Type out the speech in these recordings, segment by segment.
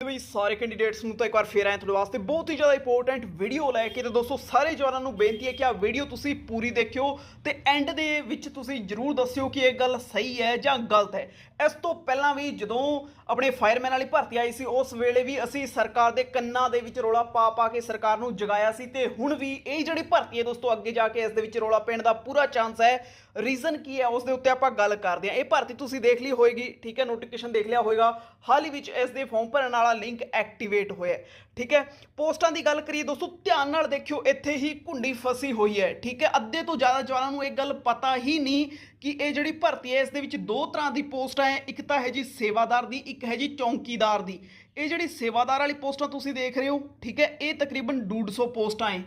ਵੀ ਸਾਰੇ ਕੈਂਡੀਡੇਟਸ ਨੂੰ ਤਾਂ ਇੱਕ ਵਾਰ ਫੇਰ ਆਏ ਤੁਹਾਡੇ ਵਾਸਤੇ ਬਹੁਤ ਹੀ ਜ਼ਿਆਦਾ ਇੰਪੋਰਟੈਂਟ ਵੀਡੀਓ ਲੈ ਕੇ ਤੇ ਦੋਸਤੋ ਸਾਰੇ ਜਵਾਨਾਂ ਨੂੰ ਬੇਨਤੀ ਹੈ ਕਿ ਆ ਵੀਡੀਓ ਤੁਸੀਂ ਪੂਰੀ ਦੇਖਿਓ ਤੇ ਐਂਡ ਦੇ ਵਿੱਚ ਤੁਸੀਂ ਜਰੂਰ ਦੱਸਿਓ ਕਿ ਇਹ ਗੱਲ ਸਹੀ ਹੈ ਜਾਂ ਗਲਤ ਹੈ। ਇਸ ਤੋਂ ਪਹਿਲਾਂ ਵੀ ਜਦੋਂ ਆਪਣੇ ਫਾਇਰਮੈਨ ਵਾਲੀ ਭਰਤੀ ਆਈ ਸੀ, ਉਸ ਵੇਲੇ ਵੀ ਅਸੀਂ ਸਰਕਾਰ ਦੇ ਕੰਨਾਂ ਦੇ ਵਿੱਚ ਰੋਲਾ ਪਾ ਪਾ ਕੇ ਸਰਕਾਰ ਨੂੰ ਜਗਾਇਆ ਸੀ ਤੇ ਹੁਣ ਵੀ ਇਹ ਜਿਹੜੀ ਭਰਤੀ ਹੈ ਦੋਸਤੋ ਅੱਗੇ ਜਾ ਕੇ ਇਸ ਦੇ ਵਿੱਚ ਰੋਲਾ ਪੈਣ ਦਾ ਪੂਰਾ ਚਾਂਸ ਹੈ। ਰੀਜ਼ਨ ਕੀ ਹੈ ਉਸ ਦੇ ਉੱਤੇ ਆਪਾਂ ਗੱਲ ਕਰਦੇ ਹਾਂ। ਇਹ ਭਰਤੀ ਤੁਸੀਂ ਦੇਖ ਲਈ ਹੋਏਗੀ, ਠੀਕ ਹੈ ਨੋਟੀਫਿਕੇਸ਼ਨ ਦੇਖ ਲਿਆ ਹੋਏਗਾ। ਹਾਲ ਹੀ ਵਿੱਚ ਇਸ ਦੇ ਫਾਰਮ ਭਰਨ ਵਾਲਾ ਲਿੰਕ ਐਕਟੀਵੇਟ ਹੋਇਆ ਠੀਕ ਹੈ? ਪੋਸਟਾਂ ਦੀ ਗੱਲ ਕਰੀਏ ਦੋਸਤੋ, ਧਿਆਨ ਨਾਲ ਦੇਖਿਓ, ਇੱਥੇ ਹੀ ਕੁੰਡੀ ਫਸੀ ਹੋਈ ਹੈ, ਠੀਕ ਹੈ? ਅੱਧੇ ਤੋਂ ਜ਼ਿਆਦਾ ਜਵਾਨਾਂ ਨੂੰ ਇਹ ਗੱਲ ਪਤਾ ਹੀ ਨਹੀਂ ਕਿ ਇਹ ਜਿਹੜੀ ਭਰਤੀ ਹੈ, ਇਸ ਦੇ ਵਿੱਚ ਦੋ ਤਰ੍ਹਾਂ ਦੀ ਪੋਸਟਾਂ ਹੈ, ਇੱਕ ਤਾਂ ਹੈ ਜੀ ਸੇਵਾਦਾਰ ਦੀ, ਇੱਕ ਹੈ ਜੀ ਚੌਂਕੀਦਾਰ ਦੀ। ਇਹ ਜਿਹੜੀ ਸੇਵਾਦਾਰ ਵਾਲੀ ਪੋਸਟਾਂ ਤੁਸੀਂ ਦੇਖ ਰਹੇ ਹੋ, ਠੀਕ ਹੈ, ਇਹ ਤਕਰੀਬਨ 150 ਪੋਸਟਾਂ ਹੈ,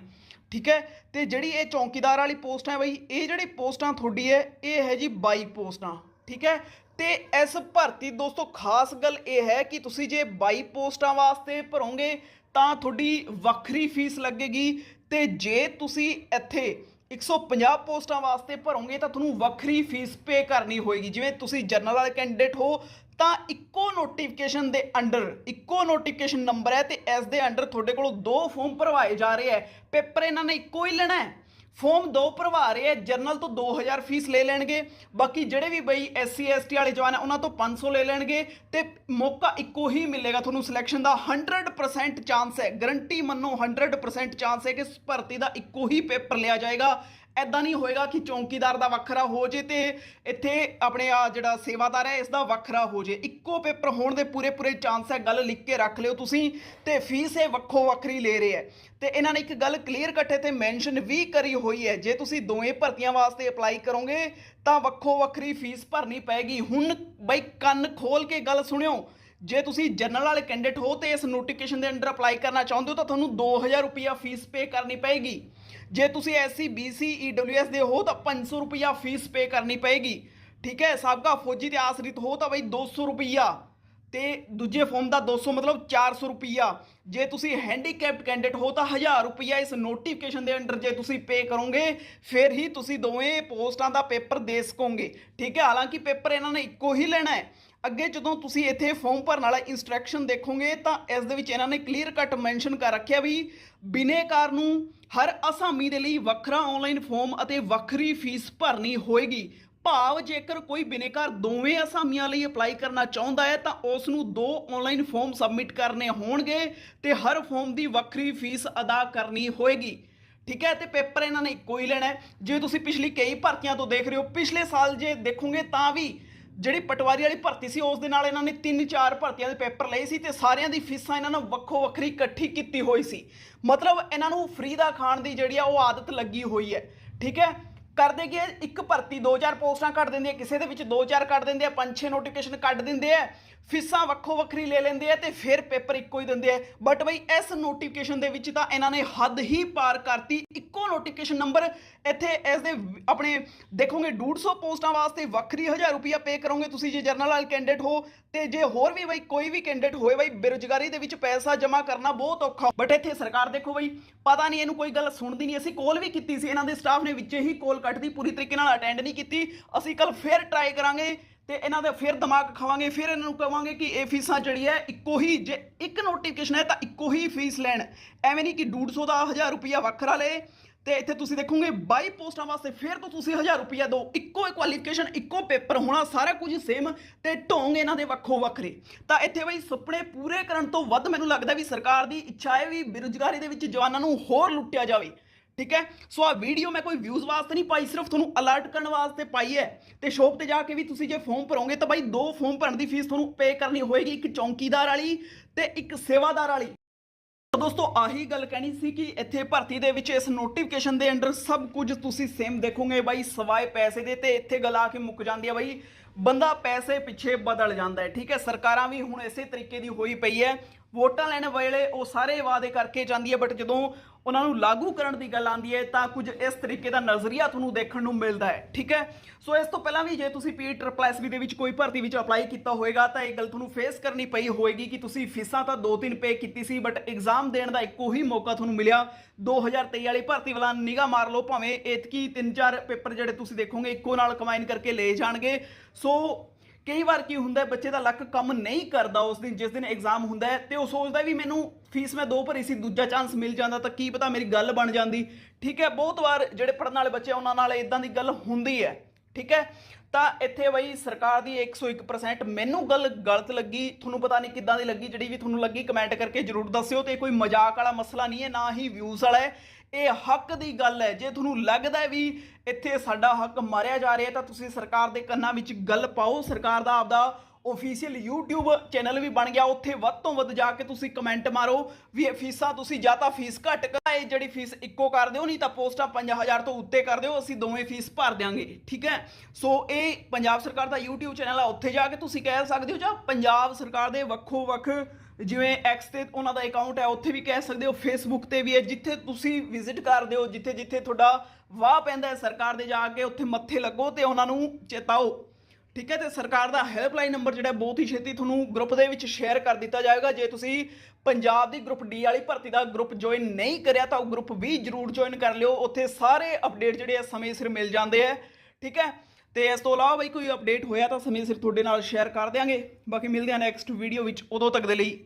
ਠੀਕ ਹੈ? ਤੇ ਜਿਹੜੀ ਇਹ ਚੌਂਕੀਦਾਰ ਵਾਲੀ ਪੋਸਟ ਹੈ ਬਈ, ਇਹ ਜਿਹੜੀ ਪੋਸਟਾਂ ਤੁਹਾਡੀ ਹੈ, ਇਹ ਹੈ ਜੀ 22 ਪੋਸਟਾਂ, ਠੀਕ ਹੈ? ਤੇ ਇਸ ਭਰਤੀ ਦੋਸਤੋ, ਖਾਸ ਗੱਲ ਇਹ ਹੈ ਕਿ ਤੁਸੀਂ ਜੇ 22 ਪੋਸਟਾਂ ਵਾਸਤੇ ਭਰੋਗੇ ਤਾਂ ਤੁਹਾਡੀ ਵੱਖਰੀ ਫੀਸ ਲੱਗੇਗੀ ਤੇ ਜੇ ਤੁਸੀਂ ਇੱਥੇ 150 ਪੋਸਟਾਂ ਵਾਸਤੇ ਭਰੋਗੇ ਤਾਂ ਤੁਹਾਨੂੰ ਵੱਖਰੀ ਫੀਸ ਪੇ ਕਰਨੀ ਹੋਏਗੀ। ਜਿਵੇਂ ਤੁਸੀਂ ਜਨਰਲ ਵਾਲੇ ਕੈਂਡੀਡੇਟ ਹੋ, ਤਾਂ ਇੱਕੋ ਨੋਟੀਫਿਕੇਸ਼ਨ ਦੇ ਅੰਡਰ ਇੱਕੋ ਨੋਟੀਫਿਕੇਸ਼ਨ ਨੰਬਰ ਹੈ ਤੇ ਇਸ ਦੇ ਅੰਡਰ ਤੁਹਾਡੇ ਕੋਲੋਂ ਦੋ ਫਾਰਮ ਭਰਵਾਏ ਜਾ ਰਹੇ ਹੈ। ਪੇਪਰ ਇਹਨਾਂ ਨੇ ਇੱਕੋ ਹੀ ਲੈਣਾ ਹੈ। ਫਾਰਮ ਦੋ ਭਰਵਾ ਰਹੇ ਹੈ ਜਰਨਲ ਤੋਂ 2000 ਫੀਸ ਲੈ ਲੈਣਗੇ, ਬਾਕੀ ਜਿਹੜੇ ਵੀ ਬਈ ਐਸਸੀ ਐਸਟੀ ਵਾਲੇ ਜਵਾਨ ਹੈ ਉਹਨਾਂ ਤੋਂ 500 ਲੈ ਲੈਣਗੇ ਤੇ ਮੌਕਾ ਇੱਕੋ ਹੀ ਮਿਲੇਗਾ ਤੁਹਾਨੂੰ ਸਿਲੈਕਸ਼ਨ ਦਾ 100% ਚਾਂਸ ਹੈ ਗਰੰਟੀ ਮੰਨੋ 100% ਚਾਂਸ ਹੈ ਕਿ ਭਰਤੀ ਦਾ ਇੱਕੋ ਹੀ ਪੇਪਰ ਲਿਆ ਜਾਏਗਾ। ਐਦਾਂ ਨਹੀਂ ਹੋਏਗਾ ਕਿ ਚੌਂਕੀਦਾਰ ਦਾ ਵੱਖਰਾ ਹੋ ਜੇ ਤੇ ਇੱਥੇ ਆਪਣੇ ਆ ਜਿਹੜਾ ਸੇਵਾਦਾਰ ਹੈ ਇਸ ਦਾ ਵੱਖਰਾ ਹੋ ਜੇ। ਇੱਕੋ ਪੇਪਰ ਹੋਣ ਦੇ ਪੂਰੇ ਪੂਰੇ ਚਾਂਸ ਹੈ, ਗੱਲ ਲਿਖ ਕੇ ਰੱਖ ਲਿਓ ਤੁਸੀਂ ਤੇ ਫੀਸ ਇਹ ਵੱਖੋ ਵੱਖਰੀ ਲੈ ਰਹੇ ਹੈ। ਤੇ ਇਹਨਾਂ ਨੇ ਇੱਕ ਗੱਲ ਕਲੀਅਰ ਕੱਟੇ ਤੇ ਮੈਂਸ਼ਨ ਵੀ ਕਰੀ ਹੋਈ ਹੈ, ਜੇ ਤੁਸੀਂ ਦੋਵੇਂ ਭਰਤੀਆਂ ਵਾਸਤੇ ਅਪਲਾਈ ਕਰੋਗੇ ਤਾਂ ਵੱਖੋ ਵੱਖਰੀ ਫੀਸ ਭਰਨੀ ਪਏਗੀ। ਹੁਣ ਬਈ ਕੰਨ ਖੋਲ ਕੇ ਗੱਲ ਸੁਣਿਓ ਜੇ ਤੁਸੀਂ ਜਨਰਲ ਵਾਲੇ ਕੈਂਡੀਡੇਟ ਹੋ ਤੇ ਇਸ ਨੋਟੀਫਿਕੇਸ਼ਨ ਦੇ ਅੰਡਰ ਅਪਲਾਈ ਕਰਨਾ ਚਾਹੁੰਦੇ ਹੋ ਤਾਂ ਤੁਹਾਨੂੰ 2000 ਰੁਪਿਆ ਫੀਸ ਪੇ ਕਰਨੀ ਪਏਗੀ। ਜੇ ਤੁਸੀਂ ਐਸਸੀ, ਬੀਸੀ ਈਡਬਲਯੂਐਸ ਦੇ ਹੋ ਤਾਂ 500 ਰੁਪਿਆ ਫੀਸ ਪੇ ਕਰਨੀ ਪਏਗੀ। ਠੀਕ ਹੈ, ਸਾਬਕਾ ਫੌਜੀ ਤੇ ਆਸਰਿਤ ਹੋ ਤਾਂ ਬਈ 200 ਰੁਪਿਆ ਤੇ ਦੂਜੇ ਫਾਰਮ ਦਾ 200 ਮਤਲਬ 400 ਰੁਪਿਆ ਜੇ ਤੁਸੀਂ ਹੈਂਡੀਕੈਪਡ ਕੈਂਡੀਡੇਟ ਹੋ ਤਾਂ 1000 ਰੁਪਿਆ ਇਸ ਨੋਟੀਫਿਕੇਸ਼ਨ ਦੇ ਅੰਡਰ ਜੇ ਤੁਸੀਂ ਪੇ ਕਰੋਗੇ, ਫਿਰ ਹੀ ਤੁਸੀਂ ਦੋਵੇਂ ਪੋਸਟਾਂ ਦਾ ਪੇਪਰ ਦੇ ਸਕੋਗੇ। ਠੀਕ ਹੈ, ਹਾਲਾਂਕਿ ਪੇਪਰ ਇਹਨਾਂ ਨੇ ਇੱਕੋ ਹੀ ਲੈਣਾ ਹੈ। ਅੱਗੇ ਜਦੋਂ ਤੁਸੀਂ ਇੱਥੇ ਫਾਰਮ ਭਰਨ ਵਾਲਾ ਇਨਸਟਰਕਸ਼ਨ ਦੇਖੋਗੇ, ਤਾਂ ਇਸ ਦੇ ਵਿੱਚ ਇਹਨਾਂ ਨੇ ਕਲੀਅਰ ਕੱਟ ਮੈਂਸ਼ਨ ਕਰ ਰੱਖਿਆ ਵੀ ਬਿਨੇਕਾਰ ਨੂੰ ਹਰ ਅਸਾਮੀ ਦੇ ਲਈ ਵੱਖਰਾ ਆਨਲਾਈਨ ਫਾਰਮ ਅਤੇ ਵੱਖਰੀ ਫੀਸ ਭਰਨੀ ਹੋਏਗੀ। ਭਾਵ ਜੇਕਰ ਕੋਈ ਬਿਨੇਕਾਰ ਦੋਵੇਂ ਅਸਾਮੀਆਂ ਲਈ ਅਪਲਾਈ ਕਰਨਾ ਚਾਹੁੰਦਾ ਹੈ, ਤਾਂ ਉਸ ਨੂੰ ਦੋ ਆਨਲਾਈਨ ਫਾਰਮ ਸਬਮਿਟ ਕਰਨੇ ਹੋਣਗੇ ਤੇ ਹਰ ਫਾਰਮ ਦੀ ਵੱਖਰੀ ਫੀਸ ਅਦਾ ਕਰਨੀ ਹੋਏਗੀ। ਠੀਕ ਹੈ, ਤੇ ਪੇਪਰ ਇਹਨਾਂ ਨੇ ਇੱਕੋ ਹੀ ਲੈਣਾ ਜੇ ਤੁਸੀਂ ਪਿਛਲੀ ਕਈ ਭਰਤੀਆਂ ਤੋਂ ਦੇਖ ਰਹੇ ਹੋ, ਪਿਛਲੇ ਸਾਲ ਜੇ ਦੇਖੋਗੇ ਤਾਂ ਵੀ ਜਿਹੜੀ ਪਟਵਾਰੀ ਵਾਲੀ ਭਰਤੀ ਸੀ, ਉਸ ਦੇ ਨਾਲ ਇਹਨਾਂ ਨੇ ਤਿੰਨ ਚਾਰ ਭਰਤੀਆਂ ਦੇ ਪੇਪਰ ਲਏ ਸੀ ਤੇ ਸਾਰਿਆਂ ਦੀ ਫੀਸਾਂ ਇਹਨਾਂ ਨੇ ਵੱਖੋ ਵੱਖਰੀ ਇਕੱਠੀ ਕੀਤੀ ਹੋਈ ਸੀ। ਮਤਲਬ ਇਹਨਾਂ ਨੂੰ ਫ੍ਰੀ ਦਾ ਖਾਣ ਦੀ ਜਿਹੜੀ ਆ, ਉਹ ਆਦਤ ਲੱਗੀ ਹੋਈ ਹੈ। ਠੀਕ ਹੈ? ਕਰਦੇ ਕਿ ਇੱਕ ਭਰਤੀ 2000 ਪੋਸਟਾਂ ਕੱਢ ਦਿੰਦੇ ਆ, ਕਿਸੇ ਦੇ ਵਿੱਚ 2000 ਕੱਢ ਦਿੰਦੇ ਆ ਪੰਜ ਛੇ ਨੋਟੀਫਿਕੇਸ਼ਨ ਕੱਢ ਦਿੰਦੇ ਆ, ਫੀਸਾਂ ਵੱਖੋ ਵੱਖਰੀ ਲੈ ਲੈਂਦੇ ਆ ਤੇ ਫਿਰ ਪੇਪਰ ਇੱਕੋ ਹੀ ਦਿੰਦੇ ਆ। ਬਟ ਬਈ ਇਸ ਨੋਟੀਫਿਕੇਸ਼ਨ ਦੇ ਵਿੱਚ ਤਾਂ ਇਹਨਾਂ ਨੇ ਹੱਦ ਹੀ ਪਾਰ ਕਰਤੀ। ਇੱਕੋ ਨੋਟੀਫਿਕੇਸ਼ਨ ਨੰਬਰ ਇੱਥੇ ਇਸ ਦੇ ਆਪਣੇ ਦੇਖੋਗੇ 150 ਪੋਸਟਾਂ ਵਾਸਤੇ ਵੱਖਰੀ 1000 ਰੁਪਿਆ ਪੇ ਕਰੋਗੇ ਤੁਸੀਂ ਜੇ ਜਰਨਲ ਵਾਲ ਕੈਂਡੀਡੇਟ ਹੋ ਤੇ ਜੇ ਹੋਰ ਵੀ ਬਈ ਕੋਈ ਵੀ ਕੈਂਡੀਡੇਟ ਹੋਏ ਬਈ, ਬੇਰੁਜ਼ਗਾਰੀ ਦੇ ਵਿੱਚ ਪੈਸਾ ਜਮ੍ਹਾਂ ਕਰਨਾ ਬਹੁਤ ਔਖਾ। ਬਟ ਇੱਥੇ ਸਰਕਾਰ ਦੇਖੋ ਬਈ, ਪਤਾ ਨਹੀਂ ਇਹਨੂੰ ਕੋਈ ਗੱਲ ਸੁਣਦੀ ਨਹੀਂ। ਅਸੀਂ ਕਾਲ ਵੀ ਕੀਤੀ ਸੀ, ਇਹਨਾਂ ਦੇ ਸਟਾਫ ਨੇ ਵਿੱਚੇ ਹੀ ਕਾਲ ਕੱਟਦੀ, ਪੂਰੀ ਤਰੀਕੇ ਨਾਲ ਅਟੈਂਡ ਨਹੀਂ ਕੀਤੀ। ਅਸੀਂ ਕੱਲ ਫੇਰ ਟਰਾਈ ਕਰਾਂਗੇ ਤੇ ਇਹਨਾਂ ਦੇ ਫਿਰ ਦਿਮਾਗ ਖਾਵਾਂਗੇ, ਫਿਰ ਇਹਨਾਂ ਨੂੰ ਕਵਾਂਗੇ ਕਿ ਇਹ ਫੀਸਾਂ ਜਿਹੜੀ ਹੈ, ਇੱਕੋ ਹੀ ਜੇ ਇੱਕ ਨੋਟੀਫਿਕੇਸ਼ਨ ਹੈ ਤਾਂ ਇੱਕੋ ਹੀ ਫੀਸ ਲੈਣ। ਐਵੇਂ ਨਹੀਂ ਕਿ 150 ਦਾ 1000 ਰੁਪਿਆ ਵੱਖਰਾ ਲਏ ਤੇ ਇੱਥੇ ਤੁਸੀਂ ਦੇਖੋਗੇ 22 ਪੋਸਟਾਂ ਵਾਸਤੇ ਫਿਰ ਤੋਂ ਤੁਸੀਂ 1000 ਰੁਪਿਆ ਦਿਓ ਇੱਕੋ ਹੀ ਕੁਆਲੀਫਿਕੇਸ਼ਨ ਇੱਕੋ ਪੇਪਰ ਹੋਣਾ, ਸਾਰਾ ਕੁਝ ਸੇਮ ਤੇ ਢੋਂਗ ਇਹਨਾਂ ਦੇ ਵੱਖੋ ਵੱਖਰੇ। ਤਾਂ ਇੱਥੇ ਬਈ ਸੁਪਨੇ ਪੂਰੇ ਕਰਨ ਤੋਂ ਵੱਧ ਮੈਨੂੰ ਲੱਗਦਾ ਵੀ ਸਰਕਾਰ ਦੀ ਇੱਛਾ ਹੈ ਵੀ ਬੇਰੁਜ਼ਗਾਰੀ ਦੇ ਵਿੱਚ ਜਵਾਨਾਂ ਨੂੰ ਹੋਰ ਲੁੱਟਿਆ ਜਾਵੇ। ਠੀਕ ਹੈ? ਸੋ ਆ ਵੀਡੀਓ ਮੈਂ ਕੋਈ ਵਿਊਜ਼ ਵਾਸਤੇ ਨਹੀਂ ਪਾਈ, ਸਿਰਫ ਤੁਹਾਨੂੰ ਅਲਰਟ ਕਰਨ ਵਾਸਤੇ ਪਾਈ ਹੈ। ਤੇ ਸ਼ੋਪ ਤੇ ਜਾ ਕੇ ਵੀ ਤੁਸੀਂ ਜੇ ਫਾਰਮ ਭਰੋਗੇ ਤਾਂ ਬਾਈ ਦੋ ਫਾਰਮ ਭਰਨ ਦੀ ਫੀਸ ਤੁਹਾਨੂੰ ਪੇ ਕਰਨੀ ਹੋਏਗੀ, ਇੱਕ ਚੌਂਕੀਦਾਰ ਵਾਲੀ ਤੇ ਇੱਕ ਸੇਵਾਦਾਰ ਵਾਲੀ। ਦੋਸਤੋ, ਆਹੀ ਗੱਲ ਕਹਿਣੀ ਸੀ ਕਿ ਇੱਥੇ ਭਰਤੀ ਦੇ ਵਿੱਚ ਇਸ ਨੋਟੀਫਿਕੇਸ਼ਨ ਦੇ ਅੰਡਰ ਸਭ ਕੁਝ ਤੁਸੀਂ ਸੇਮ ਦੇਖੋਗੇ ਬਾਈ, ਸਵਾਏ ਪੈਸੇ ਦੇ ਤੇ ਇੱਥੇ ਗੱਲ ਆ ਕੇ ਮੁੱਕ ਜਾਂਦੀ ਹੈ ਬਾਈ। ਬੰਦਾ ਪੈਸੇ ਪਿੱਛੇ ਬਦਲ ਜਾਂਦਾ ਹੈ, ਠੀਕ ਹੈ? ਸਰਕਾਰਾਂ ਵੀ ਹੁਣ ਇਸੇ ਤਰੀਕੇ ਦੀ ਹੋਈ ਪਈ ਹੈ। ਵੋਟਾਂ ਲੈਣ ਵੇਲੇ ਉਹ ਸਾਰੇ ਵਾਅਦੇ ਕਰਕੇ ਜਾਂਦੀ ਹੈ ਬਟ ਜਦੋਂ ਉਹਨਾਂ ਨੂੰ ਲਾਗੂ ਕਰਨ ਦੀ ਗੱਲ ਆਉਂਦੀ ਹੈ, ਤਾਂ ਕੁਝ ਇਸ ਤਰੀਕੇ ਦਾ ਨਜ਼ਰੀਆ ਤੁਹਾਨੂੰ ਦੇਖਣ ਨੂੰ ਮਿਲਦਾ ਹੈ, ਠੀਕ ਹੈ? ਸੋ ਇਸ ਤੋਂ ਪਹਿਲਾਂ ਵੀ ਜੇ ਤੁਸੀਂ ਪੀ ਟ੍ਰਿਪਲ ਐਸ ਦੇ ਵਿੱਚ ਕੋਈ ਭਰਤੀ ਵਿੱਚ ਅਪਲਾਈ ਕੀਤਾ ਹੋਵੇਗਾ ਤਾਂ ਇਹ ਗੱਲ ਤੁਹਾਨੂੰ ਫੇਸ ਕਰਨੀ ਪਈ ਹੋਵੇਗੀ ਕਿ ਤੁਸੀਂ ਫੀਸਾਂ ਤਾਂ ਦੋ ਤਿੰਨ ਪੇ ਕੀਤੀ ਸੀ ਬਟ ਐਗਜ਼ਾਮ ਦੇਣ ਦਾ ਇੱਕੋ ਹੀ ਮੌਕਾ ਤੁਹਾਨੂੰ ਮਿਲਿਆ। 2023 ਵਾਲੀ ਭਰਤੀ ਵਾਲਾ ਨਿਗਾਹ ਮਾਰ ਲਓ, ਭਾਵੇਂ ਇਤਕੀ ਤਿੰਨ ਚਾਰ ਪੇਪਰ ਜਿਹੜੇ ਤੁਸੀਂ ਦੇਖੋਗੇ, ਇੱਕੋ ਨਾਲ ਕੰਬਾਈਨ ਕਰਕੇ ਲਏ ਜਾਣਗੇ। ਸੋ ਕਈ ਵਾਰ ਕੀ ਹੁੰਦਾ ਬੱਚੇ ਦਾ ਲੱਕ ਕੰਮ ਨਹੀਂ ਕਰਦਾ ਉਸ ਦਿਨ, ਜਿਸ ਦਿਨ ਐਗਜ਼ਾਮ ਹੁੰਦਾ ਹੈ, ਤੇ ਉਹ ਸੋਚਦਾ ਵੀ ਮੈਨੂੰ ਫੀਸ ਮੈਂ ਦੋ ਭਰੀ ਸੀ, ਦੂਜਾ ਚਾਂਸ ਮਿਲ ਜਾਂਦਾ ਤਾਂ ਕੀ ਪਤਾ ਮੇਰੀ ਗੱਲ ਬਣ ਜਾਂਦੀ। ਠੀਕ ਹੈ, ਬਹੁਤ ਵਾਰ ਜਿਹੜੇ ਪੜਨ ਵਾਲੇ ਬੱਚੇ ਉਹਨਾਂ ਨਾਲ ਇਦਾਂ ਦੀ ਗੱਲ ਹੁੰਦੀ ਹੈ। ਠੀਕ ਹੈ? ਤਾਂ ਇੱਥੇ ਬਈ ਸਰਕਾਰ ਦੀ 101% ਮੈਨੂੰ ਗੱਲ ਗਲਤ ਲੱਗੀ, ਤੁਹਾਨੂੰ ਪਤਾ ਨਹੀਂ ਕਿੱਦਾਂ ਦੀ ਲੱਗੀ, ਜਿਹੜੀ ਵੀ ਤੁਹਾਨੂੰ ਲੱਗੀ ਕਮੈਂਟ ਕਰਕੇ ਜਰੂਰ ਦੱਸਿਓ ਤੇ ਕੋਈ ਮਜ਼ਾਕ ਵਾਲਾ ਮਸਲਾ ਨਹੀਂ ਹੈ, ਨਾ ਹੀ ਵਿਊਜ਼ ਵਾਲਾ ਹੈ। ਇਹ ਹੱਕ ਦੀ ਗੱਲ ਹੈ, ਜੇ ਤੁਹਾਨੂੰ ਲੱਗਦਾ ਵੀ ਇੱਥੇ ਸਾਡਾ ਹੱਕ ਮਾਰਿਆ ਜਾ ਰਿਹਾ ਤਾਂ ਤੁਸੀਂ ਸਰਕਾਰ ਦੇ ਕੰਨਾਂ ਵਿੱਚ ਗੱਲ ਪਾਓ, ਸਰਕਾਰ ਦਾ ਆਪਦਾ ਆਫੀਸ਼ੀਅਲ YouTube ਚੈਨਲ ਵੀ ਬਣ ਗਿਆ। ਉੱਥੇ ਵੱਧ ਤੋਂ ਵੱਧ ਜਾ ਕੇ ਤੁਸੀਂ ਕਮੈਂਟ ਮਾਰੋ ਵੀ ਇਹ ਫੀਸਾਂ ਤੁਸੀਂ ਜਾਂ ਤਾਂ ਫੀਸ ਘੱਟ ਕਰਾ ਇਹ ਜਿਹੜੀ ਫੀਸ ਇੱਕੋ ਕਰ ਦਿਓ, ਨਹੀਂ ਤਾਂ ਪੋਸਟਾਂ 5000 ਤੋਂ ਉੱਤੇ ਕਰ ਦਿਓ, ਅਸੀਂ ਦੋਵੇਂ ਫੀਸ ਭਰ ਦਿਆਂਗੇ, ਠੀਕ ਹੈ? ਸੋ ਇਹ ਪੰਜਾਬ ਸਰਕਾਰ ਦਾ YouTube ਚੈਨਲ ਆ, ਉੱਥੇ ਜਾ ਕੇ ਤੁਸੀਂ ਕਹਿ ਸਕਦੇ ਹੋ ਜਾਂ ਪੰਜਾਬ ਸਰਕਾਰ ਦੇ ਵੱਖੋ ਵੱਖ ਜਿਵੇਂ X ਤੇ ਉਹਨਾਂ ਦਾ ਅਕਾਊਂਟ ਹੈ, ਉੱਥੇ ਵੀ ਕਹਿ ਸਕਦੇ ਹੋ, Facebook ਤੇ ਵੀ ਹੈ, ਜਿੱਥੇ ਤੁਸੀਂ ਵਿਜ਼ਿਟ ਕਰਦੇ ਹੋ ਜਿੱਥੇ ਜਿੱਥੇ ਤੁਹਾਡਾ ਵਾਹ ਪੈਂਦਾ ਹੈ ਸਰਕਾਰ ਦੇ ਜਾ ਕੇ, ਉੱਥੇ ਮੱਥੇ ਲੱਗੋ ਤੇ ਉਹਨਾਂ ਨੂੰ ਚੇਤਾਓ। ਠੀਕ ਹੈ, ਤੇ ਸਰਕਾਰ ਦਾ ਹੈਲਪਲਾਈਨ ਨੰਬਰ ਜਿਹੜਾ ਬਹੁਤ ਹੀ ਛੇਤੀ ਤੁਹਾਨੂੰ ਗਰੁੱਪ ਦੇ ਵਿੱਚ ਸ਼ੇਅਰ ਕਰ ਦਿੱਤਾ ਜਾਏਗਾ। ਜੇ ਤੁਸੀਂ ਪੰਜਾਬ ਦੀ ਗਰੁੱਪ ਡੀ ਵਾਲੀ ਭਰਤੀ ਦਾ ਗਰੁੱਪ ਜੁਆਇਨ ਨਹੀਂ ਕਰਿਆ, ਤਾਂ ਉਹ ਗਰੁੱਪ ਵੀ ਜਰੂਰ ਜੁਆਇਨ ਕਰ ਲਿਓ। ਉੱਥੇ ਸਾਰੇ ਅਪਡੇਟ ਜਿਹੜੇ ਆ, ਸਮੇਂ ਸਿਰ ਮਿਲ ਜਾਂਦੇ ਆ। ਠੀਕ ਹੈ, ਤੇ ਇਸ ਤੋਂ ਇਲਾਵਾ ਬਈ ਕੋਈ ਅਪਡੇਟ ਹੋਇਆ ਤਾਂ ਸਮੇਂ ਸਿਰ ਤੁਹਾਡੇ ਨਾਲ ਸ਼ੇਅਰ ਕਰ ਦਿਆਂਗੇ। ਬਾਕੀ ਮਿਲਦੇ ਹਾਂ ਨੈਕਸਟ ਵੀਡੀਓ ਵਿੱਚ। ਉਦੋਂ ਤੱਕ ਦੇ ਲਈ